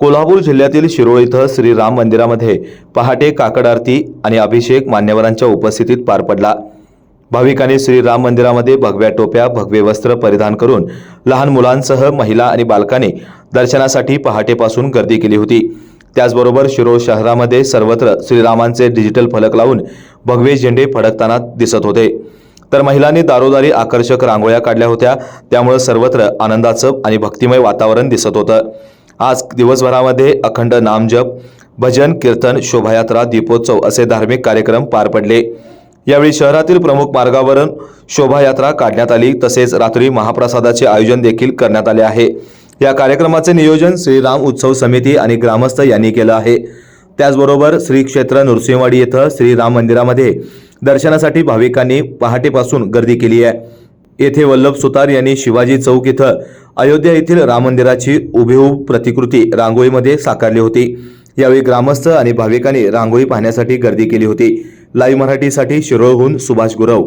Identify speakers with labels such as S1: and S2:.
S1: कोल्हापूर जिल्ह्यातील शिरोळ इथं श्री राम मंदिरामध्ये पहाटे काकड आरती आणि अभिषेक मान्यवरांच्या उपस्थितीत पार पडला. भाविकांनी श्री राम मंदिरामध्ये भगव्या टोप्या भगवे वस्त्र परिधान करून लहान मुलांसह महिला आणि बालकांनी दर्शनासाठी पहाटेपासून गर्दी केली होती. त्याचबरोबर शिरोळ शहरामध्ये सर्वत्र श्रीरामांचे डिजिटल फलक लावून भगवे झेंडे फडकताना दिसत होते. तर महिलांनी दारोदारी आकर्षक रांगोळ्या काढल्या होत्या. त्यामुळे सर्वत्र आनंदाचं आणि भक्तिमय वातावरण दिसत होतं. आज दिवसभरामध्ये अखंड नामजप भजन कीर्तन शोभायात्रा दीपोत्सव असे धार्मिक कार्यक्रम पार पडले. यावेळी शहरातील प्रमुख मार्गावरून शोभायात्रा काढण्यात आली तसेच रात्री महाप्रसादाचे आयोजन देखील करण्यात आले आहे. या कार्यक्रमाचे नियोजन श्रीराम उत्सव समिती आणि ग्रामस्थ यांनी केलं आहे. त्याचबरोबर श्री क्षेत्र नृसिंहवाडी येथं श्रीराम मंदिरामध्ये दर्शनासाठी भाविकांनी पहाटेपासून गर्दी केली आहे. येथे वल्लभ सुतार यांनी शिवाजी चौक इथं अयोध्या येथील राम मंदिराची उभेहूब प्रतिकृती रांगोळीमध्ये साकारली होती. यावेळी ग्रामस्थ आणि भाविकांनी रांगोळी पाहण्यासाठी गर्दी केली होती. लाईव्ह मराठीसाठी शिरोळहून सुभाष गुरव.